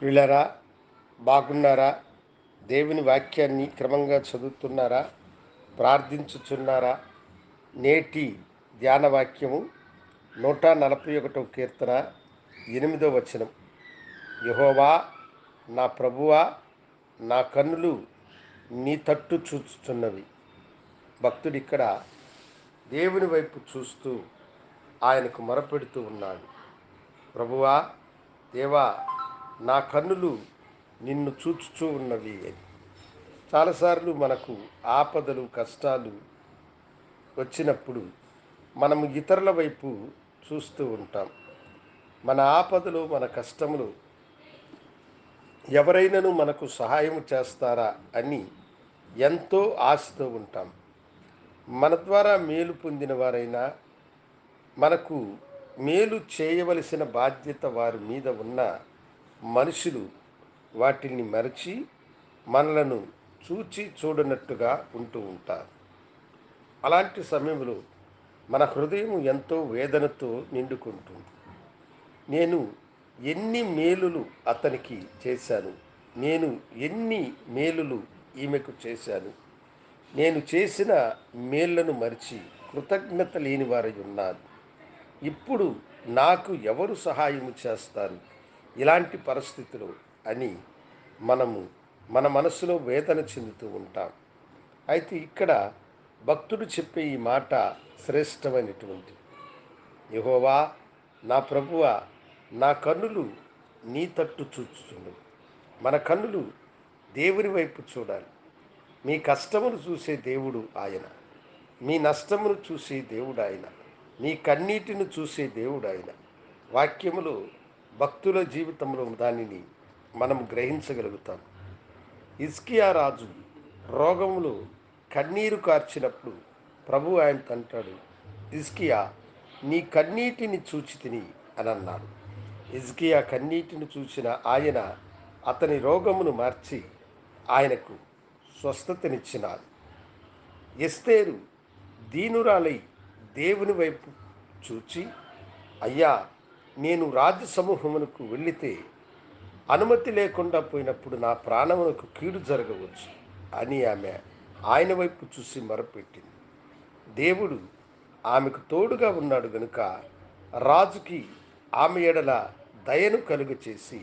ప్రిలరా బాగున్నారా? దేవుని వాక్యాన్ని క్రమంగా చదువుతున్నారా? ప్రార్థించుచున్నారా? నేటి ధ్యాన వాక్యము నూట నలభై ఒకటవ కీర్తన ఎనిమిదో వచనం. యహోవా నా ప్రభువా నా కన్నులు నీ తట్టు చూచుచున్నవి. భక్తుడు ఇక్కడ దేవుని వైపు చూస్తూ ఆయనకు మొరపెడుతూ ఉన్నాడు. ప్రభువా దేవా నా కన్నులు నిన్ను చూచుచూ ఉన్నవి అని. చాలాసార్లు మనకు ఆపదలు కష్టాలు వచ్చినప్పుడు మనము ఇతరుల వైపు చూస్తూ ఉంటాం. మన ఆపదలు మన కష్టములు ఎవరైనాను మనకు సహాయం చేస్తారా అని ఎంతో ఆశతో ఉంటాం. మన ద్వారా మేలు పొందిన వారైనా మనకు మేలు చేయవలసిన బాధ్యత వారి మీద ఉన్న మనుషులు వాటిని మరచి మనలను చూచి చూడనట్టుగా ఉంటూ ఉంటారు. అలాంటి సమయంలో మన హృదయం ఎంతో వేదనతో నిండుకుంటుంది. నేను ఎన్ని మేలులు అతనికి చేశాను నేను ఎన్ని మేలులు ఈమెకు చేశాను నేను చేసిన మేళ్ళను మరిచి కృతజ్ఞత లేని వారై ఉన్నాను. ఇప్పుడు నాకు ఎవరు సహాయం చేస్తారు? ఇలాంటి పరిస్థితులు అని మనము మన మనసులో వేదన చెందుతూ ఉంటాం. అయితే ఇక్కడ భక్తుడు చెప్పే ఈ మాట శ్రేష్టమైనటువంటి యహోవా నా ప్రభువ నా కన్నులు నీ తట్టు చూచుచుండు మన కన్నులు దేవుని వైపు చూడాలి. మీ కష్టమును చూసే దేవుడు ఆయన. మీ నష్టమును చూసే దేవుడు ఆయన. మీ కన్నీటిని చూసే దేవుడు ఆయన. వాక్యములో భక్తుల జీవితంలో దానిని మనం గ్రహించగలుగుతాం. ఇస్కియా రాజు రోగములు కన్నీరు కార్చినప్పుడు ప్రభు ఆయనతో అంటాడు ఇస్కియా నీ కన్నీటిని చూచి తిని అని అన్నాడు. ఇజ్కియా కన్నీటిని చూసిన ఆయన అతని రోగమును మార్చి ఆయనకు స్వస్థతనిచ్చినారు ఎస్తేరు దీనురాలై దేవుని వైపు చూచి అయ్యా నేను రాజు సమూహమునకు వెళ్ళితే అనుమతి లేకుండా పోయినప్పుడు నా ప్రాణమునకు కీడు జరగవచ్చు అని ఆమె ఆయన వైపు చూసి మొరపెట్టింది. దేవుడు ఆమెకు తోడుగా ఉన్నాడు గనుక రాజుకి ఆమె ఎడల దయను కలుగ చేసి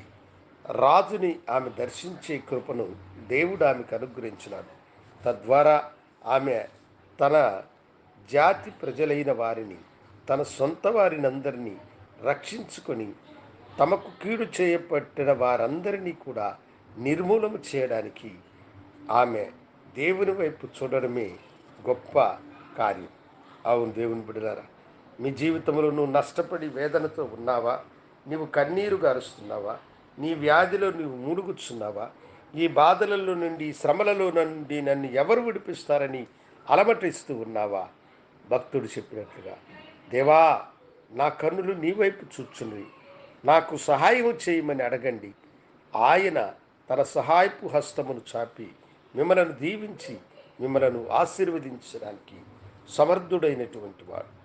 రాజుని ఆమె దర్శించే కృపను దేవుడు ఆమెకు అనుగ్రహించినాడు. తద్వారా ఆమె తన జాతి ప్రజలైన వారిని తన సొంత వారినందరినీ రక్షించుకొని తమకు కీడు చేయబట్టిన వారందరినీ కూడా నిర్మూలన చేయడానికి ఆమె దేవుని వైపు చూడడమే గొప్ప కార్యం. అవును దేవుని బిడ్డలారా మీ జీవితంలో నువ్వు నష్టపడి వేదనతో ఉన్నావా? నీవు కన్నీరు గారుస్తున్నావా నీ వ్యాధిలో నువ్వు మూలుగుచున్నావా ఈ బాధలలో నుండి శ్రమలలో నుండి నన్ను ఎవరు విడిపిస్తారని అలమటిస్తూ ఉన్నావా? భక్తుడు చెప్పినట్లుగా దేవా నా కన్నులు నీ వైపు చూచున్నవి నాకు సహాయం చేయమని అడగండి. ఆయన తన సహాయపు హస్తమును చాపి మిమ్మలను దీవించి మిమ్మలను ఆశీర్వదించడానికి సమర్థుడైనటువంటి వాడు.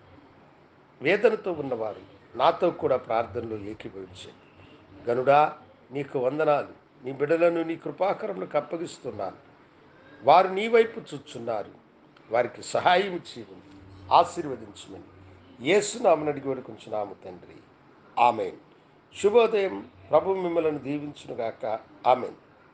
వేదనతో ఉన్నవారు నాతో కూడా ప్రార్థనలో ఏకీభవించండి. గనుడా నీకు వందనాలు. నీ బిడలను నీ కృపాకరములకు అప్పగిస్తున్నాను. వారు నీ వైపు చూచున్నారు. వారికి సహాయం చేయమని ఆశీర్వదించమని ఏసునామని అడిగి వేడుకుంటున్నాము తండ్రి. ఆమెన్. శుభోదయం ప్రభు మిమ్మలను దీవించునుగాక. ఆమెన్.